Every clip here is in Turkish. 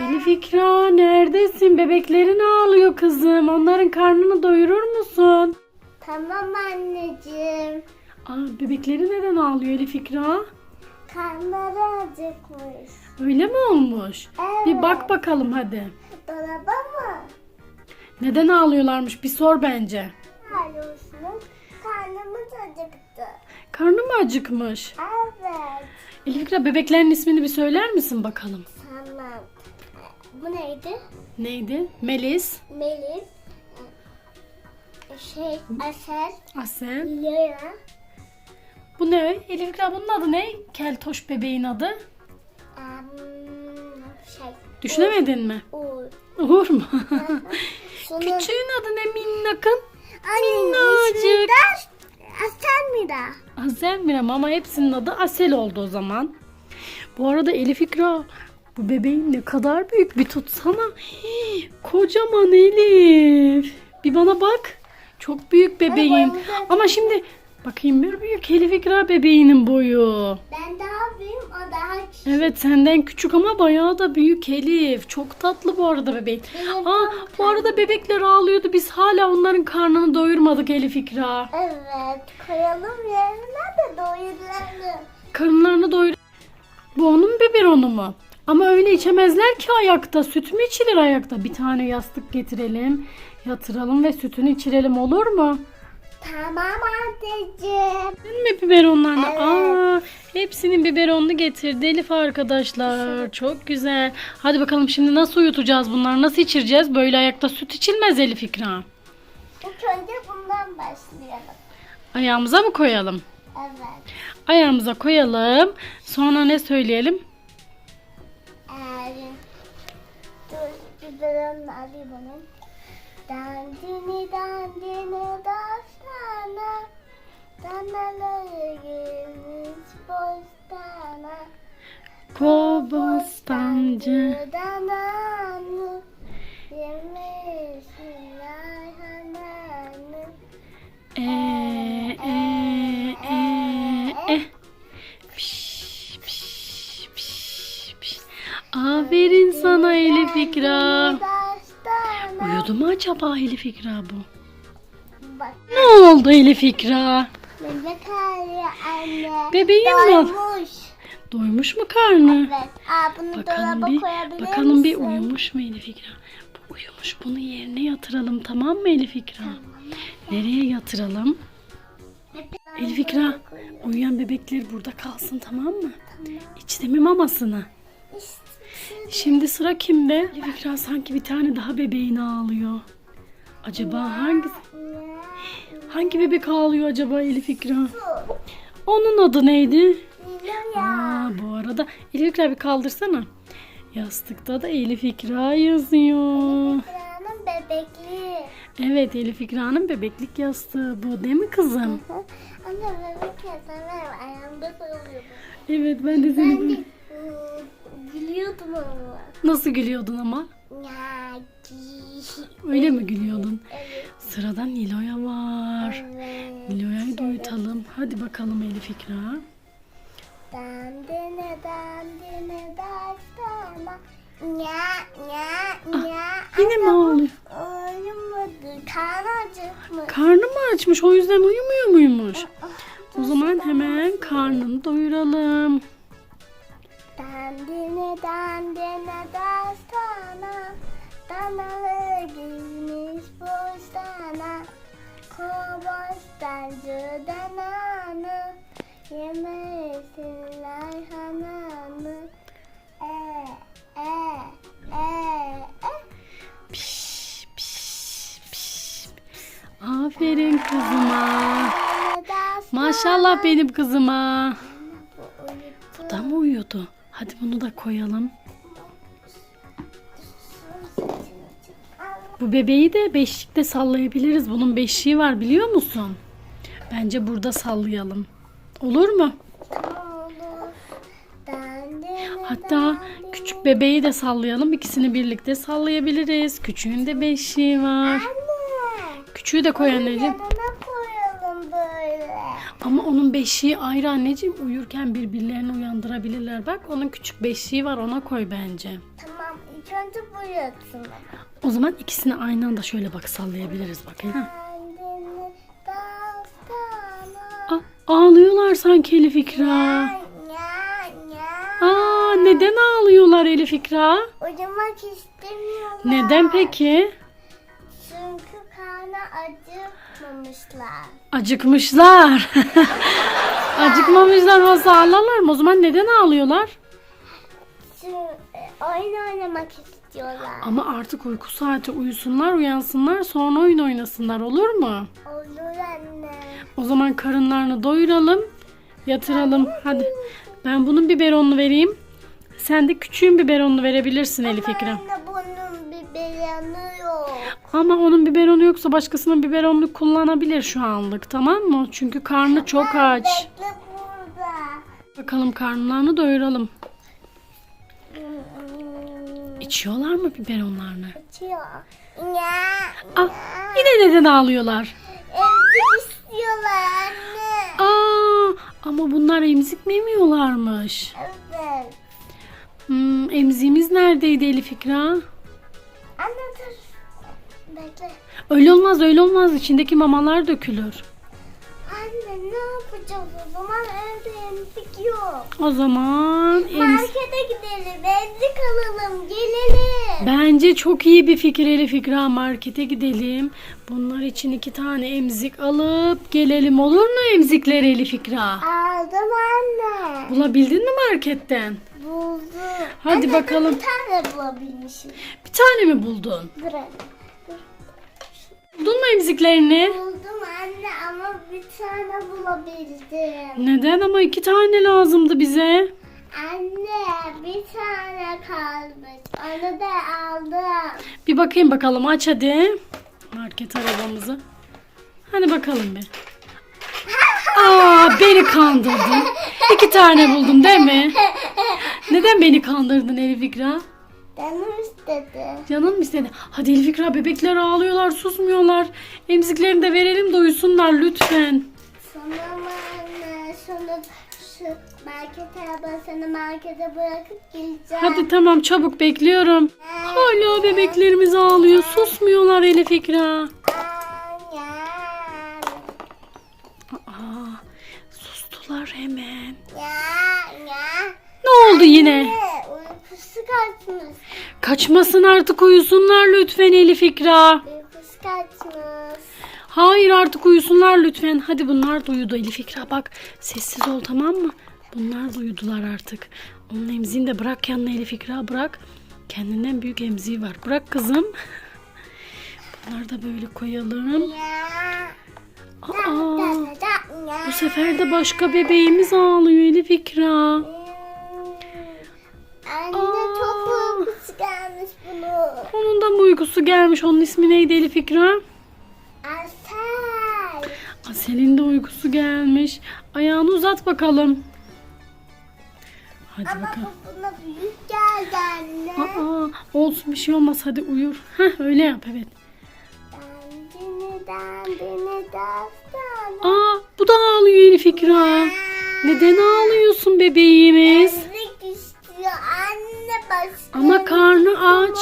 Elif İkra neredesin? Bebeklerin ağlıyor kızım. Onların karnını doyurur musun? Tamam anneciğim. Aa, bebekleri neden ağlıyor Elif İkra? Karnları acıkmış. Öyle mi olmuş? Evet. Bir bak bakalım hadi. Dolaba mı? Neden ağlıyorlarmış bir sor bence. Hayırlısınız. Karnımız acıktı. Karnı mı acıkmış? Evet. Elif İkra bebeklerin ismini bir söyler misin bakalım? Tamam. Bu neydi? Neydi? Melis, Melis. Şey, Asel, Asel. Leyla. Bu ne? Elif İkra bunun adı ne? Keltoş bebeğin adı. em, şey, Düşünemedin mi? Uğur. Uğur mu? Şunu... Küçüğün adı ne minnakın? Minnacık. Asel mi de? Azel Miram ama hepsinin adı Asel oldu o zaman. Bu arada Elif İkra bu bebeğin ne kadar büyük bir tutsana. Hii, kocaman Elif. Bir bana bak. Çok büyük bebeğin. Ama şimdi bakayım bir büyük Elif İkra bebeğinin boyu. Ben daha büyüğüm, o daha küçük. Evet senden küçük ama bayağı da büyük Elif. Çok tatlı bu arada bebeğin. Benim Aa, bu arada bebekler ağlıyordu. Biz hala onların karnını doyurmadık Elif İkra. Evet, koyalım yerine de doyuralım. Karınlarını doyur. Bu onun biberonu mu? Ama öyle içemezler ki ayakta. Süt mü içilir ayakta? Bir tane yastık getirelim. Yatıralım ve sütünü içirelim olur mu? Tamam anneciğim. Değil mi biberonlarını? Evet. Aa, hepsinin biberonunu getirdi Elif arkadaşlar. Çok güzel. Hadi bakalım şimdi nasıl uyutacağız bunları? Nasıl içireceğiz? Böyle ayakta süt içilmez Elif İkra. İlk önce bundan başlayalım. Ayağımıza mı koyalım? Evet. Ayağımıza koyalım. Sonra ne söyleyelim? Biberonunu alayım onun. Dandini dandini dastana Danaları girmiş bostana Kobostancı. Dananı Aferin sana Elif İkra. Uyudu mu acaba Elif İkra bu? Bak Ne oldu Elif İkra? bebek ağrıyor anne Bebeğin mi? Doymuş. Doymuş mu karnı? Evet. Aa, bunu Bakalım dolaba bir, koyabilir bakalım bir uyumuş mu Elif İkra? Bu uyumuş. Bunu yerine yatıralım tamam mı Elif İkra? Nereye yatıralım? Elif İkra uyuyan bebekler burada kalsın tamam mı? İçte mi mamasını? Şimdi sıra kimde? Elif İkra sanki bir tane daha bebeğin ağlıyor. Acaba hangisi? Hangi bebek ağlıyor acaba Elif İkra? Onun adı neydi? Aa, bu arada Elif İkra bir kaldırsana. Yastıkta da Elif İkra yazıyor. Ekranın bebekli. Evet Elif İkra'nın bebeklik yastığı bu değil mi kızım? Anne bebek yasalar ayağımda sarılıyor. Evet ben de seni Ben de gülüyordum ama. Nasıl gülüyordun ama? Öyle mi gülüyordun? Evet. Sırada Nilo'ya var. Evet. Nilo'yu da uyutalım. Hadi bakalım Elif İkra. Dandine dandine dastana. Nya nya nya. Ah, Yine mi ağlıyor? Uyumadı. Karnı acıkmış. Karnı mı açmış o yüzden uyumuyor muymuş? O zaman hemen karnını doyuralım. Dandine dandine dastana Danalı gizmiş bostana Kobostancı dananı Yemesinler hananı E e e e Piş, piş, piş. Aferin kızıma. Maşallah benim kızıma. Hadi bunu da koyalım. Bu bebeği de beşikte sallayabiliriz. Bunun beşiği var biliyor musun? Bence burada sallayalım. Olur mu? Hatta küçük bebeği de sallayalım. İkisini birlikte sallayabiliriz. Küçüğün de beşiği var. Küçüğü de koy anneciğim. Ama onun beşiği ayrı anneciğim. Uyurken birbirlerini uyandırabilirler. Bak onun küçük beşiği var ona koy bence. Tamam ilk önce bu yatsın baba. O zaman ikisini aynı anda şöyle bak sallayabiliriz bakayım. Ha. Aa, ağlıyorlar sanki Elif İkra. Aa, neden ağlıyorlar Elif İkra? Uyumak istemiyorlar. Neden peki? Çünkü karnı acıkmamışlar. Acıkmışlar. Acıkmamışlar olsa ağlarlar mı? O zaman neden ağlıyorlar? Çünkü e, oyun oynamak istiyorlar. Ama artık uyku saati uyusunlar, uyansınlar, sonra oyun oynasınlar olur mu? Olur anne. O zaman karınlarını doyuralım, yatıralım. Hadi. Ben bunun biberonunu vereyim. Sen de küçüğün biberonunu verebilirsin Elif Ekrem. Anne bunun yok. Ama onun biberonu yoksa başkasının biberonunu kullanabilir şu anlık tamam mı? Çünkü karnı çok aç. Bekle burada. Bakalım karnlarını doyuralım. İçiyorlar mı biberonlarını? Açıyor. Ya. Ah, yine neden ağlıyorlar? Evcik istiyorlar anne. Aa, ama bunlar emzik mi emiyorlarmış? Evet. Hmm, emziğimiz neredeydi Elif İkra? Bekle. Öyle olmaz öyle olmaz içindeki mamalar dökülür. Anne ne yapacağız o zaman evde emzik yok. O zaman. Markete gidelim emzik alalım gelelim. Bence çok iyi bir fikir Elif İkra markete gidelim. Bunlar için iki tane emzik alıp gelelim olur mu emzikleri Elif İkra? Aldım anne. Bulabildin mi marketten? Buldum. Hadi Anne, bakalım. Bir tane bulabilmişim. Bir tane mi buldun? Buldun mu emziklerini? Buldum anne ama bir tane bulabildim. Neden ama iki tane lazımdı bize. Anne bir tane kalmış. Onu da aldım. Bir bakayım bakalım aç hadi. Market arabamızı. Hadi bakalım bir. Aa beni kandırdın. İki tane buldum değil mi? Neden beni kandırdın Elif İkra? Canım istedi. Canın mı istedi? Hadi Elif İkra bebekler ağlıyorlar susmuyorlar. Emziklerini de verelim de uyusunlar lütfen. Sonra anne sonra şu market arabasını markete bırakıp geleceğim. Hadi tamam çabuk bekliyorum. Hala bebeklerimiz ağlıyor susmuyorlar Elif İkra. Aa, sustular hemen. Ne oldu yine? Uykusu kaçmış. Kaçmasın artık uyusunlar lütfen Elif İkra. Uykusu kaçmış. Hayır artık uyusunlar lütfen. Hadi bunlar da uyudu Elif İkra bak. Sessiz ol tamam mı? Bunlar da uyudular artık. Onun emziğini de bırak yanına Elif İkra bırak. Kendinden büyük emziği var. Bırak kızım. Bunları da böyle koyalım. Ya. Aa, bu sefer de başka bebeğimiz ağlıyor Elif İkra. Uykusu gelmiş? Onun ismi neydi Elif İkra? Asel. Asel'in de uykusu gelmiş. Ayağını uzat bakalım. Hadi Ama bakalım. buna büyük geldi anne. Aa, olsun bir şey olmaz hadi uyur. Heh, öyle yap evet. Aa bu da ağlıyor Elif İkra. Neden ağlıyorsun bebeğimiz? Anne. Ama karnı aç.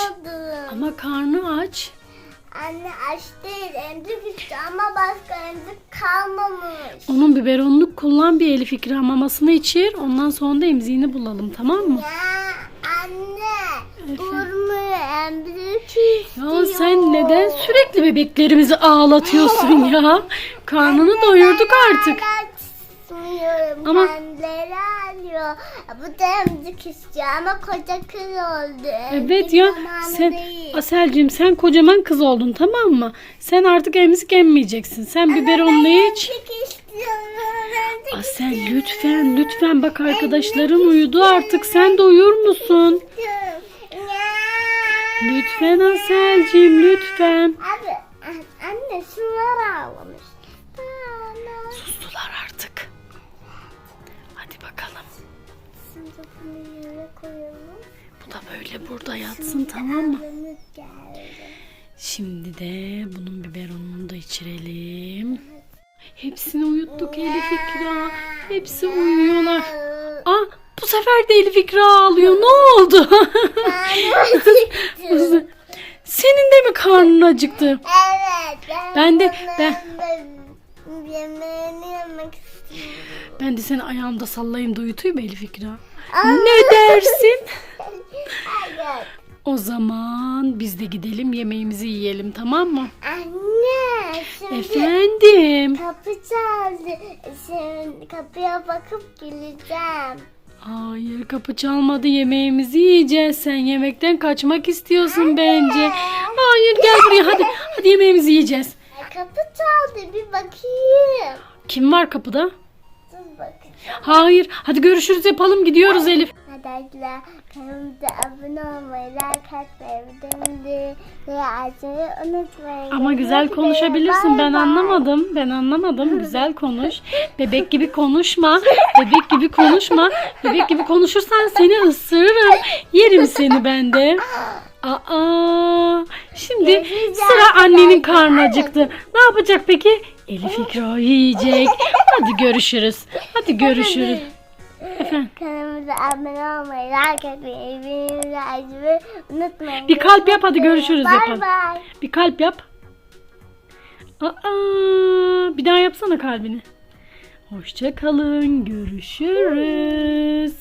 Ama karnı aç. Anne aç değil emzik istiyor ama başka emzik kalmamış. Onun biberonunu kullan bir Elif İkra mamasını içir. Ondan sonra da emziğini bulalım tamam mı? Ya anne Efendim? emzik istiyor. Ya sen neden sürekli bebeklerimizi ağlatıyorsun ya? Karnını doyurduk artık. Açmıyorum. Ama- Kendileri alıyor. Bu da emzik istiyor ama koca kız oldu. Evet Emzik ya zamanı sen değil. Aselcim sen kocaman kız oldun tamam mı? Sen artık emzik emmeyeceksin. Sen iç. Emzik istiyorum. Emzik Asel lütfen lütfen bak arkadaşların uyudu artık sen de uyur musun? Ya. Lütfen Aselcim lütfen. Abi an- anne şunlar ağlamış. Şimdi bunu yere koyalım. Bu da böyle burada yatsın tamam mı? Şimdi de bunun biberonunu da içirelim. Hepsini uyuttuk Elif İkra. Hepsi uyuyorlar. Aa bu sefer de Elif İkra ağlıyor. Ne oldu? Senin de mi karnın acıktı? Evet. Ben de- ben- yemeğini yemek istiyorum. Ben de seni ayağımda sallayayım da uyutayım Elif İkra. Ne dersin? Hayır. O zaman biz de gidelim yemeğimizi yiyelim tamam mı? Anne şimdi Efendim. kapı çaldı. Şimdi kapıya bakıp geleceğim. Hayır kapı çalmadı yemeğimizi yiyeceğiz. Sen yemekten kaçmak istiyorsun bence. Hayır gel buraya hadi. Hadi yemeğimizi yiyeceğiz. Kapı çaldı bir bakayım. Kim var kapıda? Hayır. Hadi görüşürüz yapalım gidiyoruz Elif. Arkadaşlar kanalımıza abone olmayı, like atmayı, bildirimleri açmayı unutmayın. Ama güzel konuşabilirsin. Ben anlamadım. Ben anlamadım. Güzel konuş. Bebek gibi konuşma. Bebek gibi konuşma. Bebek gibi konuşursan seni ısırırım. Yerim seni ben de. Aa, şimdi sıra annenin karnı acıktı. Ne yapacak peki? Elif İkra yiyecek. Hadi görüşürüz. Hadi görüşürüz. Efendim. Kanalımıza abone olmayı, like atmayı, bildirimleri açmayı unutmayın. Bir kalp yap, hadi görüşürüz Bay yapalım. bay. Bir kalp yap. Aa, bir daha yapsana kalbini. Hoşça kalın. Görüşürüz.